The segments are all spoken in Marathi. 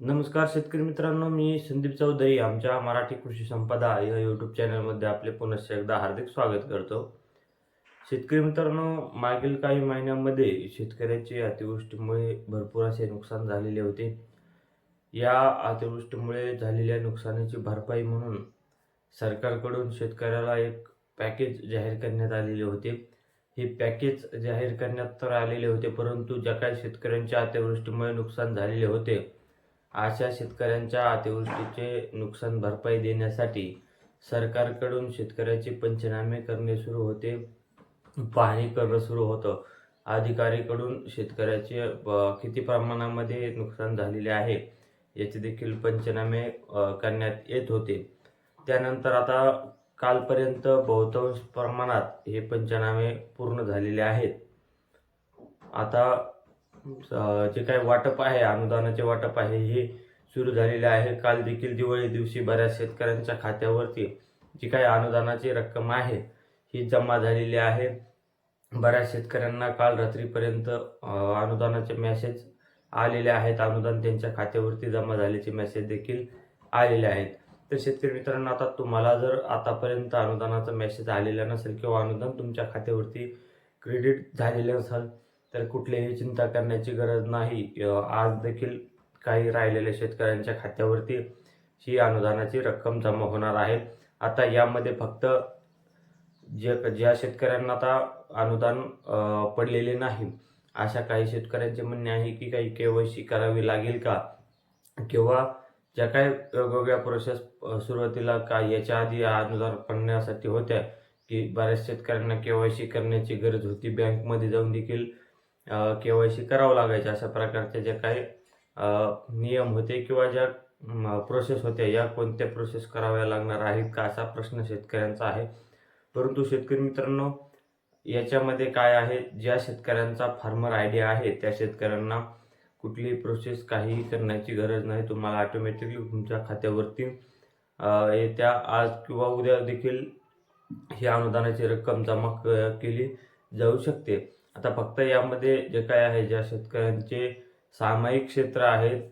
नमस्कार शेतकरी मित्रांनो मी संदीप चौधरी आमच्या मराठी कृषी संपदा या यूट्यूब चॅनलमध्ये आपले पुनश्च एकदा हार्दिक स्वागत करतो. शेतकरी मित्रांनो मागील काही महिन्यांमध्ये शेतकऱ्याचे अतिवृष्टीमुळे भरपूर असे नुकसान झालेले होते. या अतिवृष्टीमुळे झालेल्या नुकसानीची भरपाई म्हणून सरकारकडून शेतकऱ्याला एक पॅकेज जाहीर करण्यात आलेले होते. हे पॅकेज जाहीर करण्यात तर आलेले होते परंतु ज्या काही शेतकऱ्यांच्या अतिवृष्टीमुळे नुकसान झालेले होते अशा शेतकऱ्यांच्या अतिवृष्टीचे नुकसान भरपाई देण्यासाठी सरकारकडून शेतकऱ्याचे पंचनामे करणे सुरू होते. पाहणी करणं सुरू होतं. अधिकारीकडून शेतकऱ्याचे किती प्रमाणामध्ये नुकसान झालेले आहे याचे देखील पंचनामे करण्यात येत होते. त्यानंतर आता कालपर्यंत बहुतांश प्रमाणात हे पंचनामे पूर्ण झालेले आहेत. आता जे काही वाटप आहे अनुदानाचे वाटप आहे हे सुरू झालेले आहे. काल देखील दिवाळी दिवशी बऱ्याच शेतकऱ्यांच्या खात्यावरती जी काही अनुदानाची रक्कम आहे ही जमा झालेली आहे. बऱ्याच शेतकऱ्यांना काल रात्रीपर्यंत अनुदानाचे मेसेज आलेले आहेत. अनुदान त्यांच्या खात्यावरती जमा झाल्याचे मेसेज देखील आलेले आहेत. तर शेतकरी मित्रांनो आता तुम्हाला जर आतापर्यंत अनुदानाचा मेसेज आलेला नसेल किंवा अनुदान तुमच्या खात्यावरती क्रेडिट झालेलं नसेल तर कुठलीही चिंता करण्याची गरज नाही. आज देखील काही राहिलेल्या शेतकऱ्यांच्या खात्यावरती ही अनुदानाची रक्कम जमा होणार आहे. आता यामध्ये फक्त जे ज्या शेतकऱ्यांना आता अनुदान पडलेले नाही अशा काही शेतकऱ्यांचे म्हणणे आहे की काही केवायसी करावी लागेल का? किंवा ज्या काही वेगवेगळ्या प्रोसेस सुरुवातीला का याच्या आधी अनुदान पडण्यासाठी होत्या की बऱ्याच शेतकऱ्यांना केवायसी करण्याची गरज होती. बँकमध्ये जाऊन देखील के वाय सी करावं लागायचे अशा प्रकारचे जे काही नियम होते किंवा ज्या प्रोसेस होत्या या कोणत्या प्रोसेस कराव्या लागणार आहेत का असा प्रश्न शेतकऱ्यांचा आहे. परंतु शेतकरी मित्रांनो याच्यामध्ये काय आहे ज्या शेतकऱ्यांचा फार्मर आय डी आहे त्या शेतकऱ्यांना कुठलीही प्रोसेस काहीही करण्याची गरज नाही. तुम्हाला ऑटोमॅटिकली तुमच्या खात्यावरती येत्या आज किंवा उद्या देखील ही अनुदानाची रक्कम जमा क- केली जाऊ शकते. आता फक्त यामध्ये जे काय आहे ज्या शेतकऱ्यांचे सामायिक क्षेत्र आहेत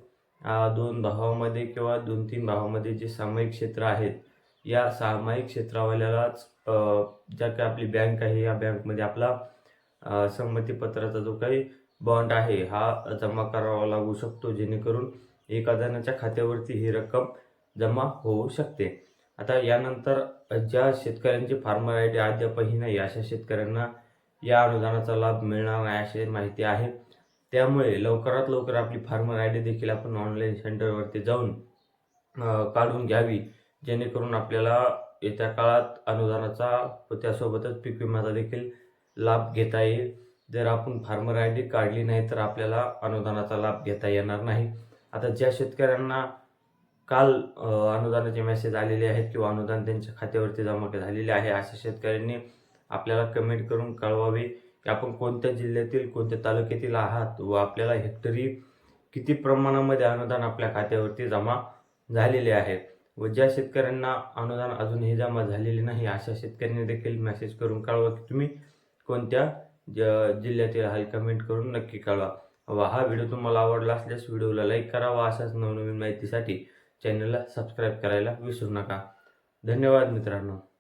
दोन भावामध्ये किंवा दोन तीन भावामध्ये जे सामायिक क्षेत्र आहेत या सामायिक क्षेत्रावाल्यालाच ज्या काही आपली बँक आहे या बँकमध्ये आपला संमतीपत्राचा जो काही बॉन्ड आहे हा जमा करावा लागू शकतो जेणेकरून एका जणाच्या खात्यावरती ही रक्कम जमा होऊ शकते. आता यानंतर ज्या शेतकऱ्यांची फार्मर आय डी अद्यापही नाही अशा शेतकऱ्यांना या अनुदानाचा लाभ मिळणार नाही अशी माहिती आहे. त्यामुळे लवकरात लवकर आपली फार्मर आय डी देखील आपण ऑनलाईन सेंटरवरती जाऊन काढून घ्यावी. जेणेकरून आपल्याला येत्या काळात अनुदानाचा व त्यासोबतच पीक विम्याचा देखील लाभ घेता येईल. जर आपण फार्मर आय डी काढली नाही तर आपल्याला अनुदानाचा लाभ घेता येणार नाही. आता ज्या शेतकऱ्यांना काल अनुदानाचे मेसेज आलेले आहेत किंवा अनुदान त्यांच्या खात्यावरती जमा झालेले आहे अशा शेतकऱ्यांनी आपल्याला कमेंट करून कळवावे. की आपण कोणत्या जिल्ह्यातील कोणत्या तालुक्यातील आहात व आपल्याला हेक्टरी किती प्रमाणामध्ये अनुदान आपल्या खात्यावरती जमा झालेले आहे? व ज्या शेतकऱ्यांना अनुदान अजूनही जमा झालेले नाही अशा शेतकऱ्यांनी देखील मेसेज करून कळवा की तुम्ही कोणत्या ज- जिल्ह्यातील आहात कमेंट करून नक्की कळवा. व हा व्हिडिओ तुम्हाला आवडला असल्यास व्हिडिओला लाईक करावा अशाच नवनवीन माहितीसाठी चॅनलला सबस्क्राईब करायला विसरू नका. धन्यवाद मित्रांनो.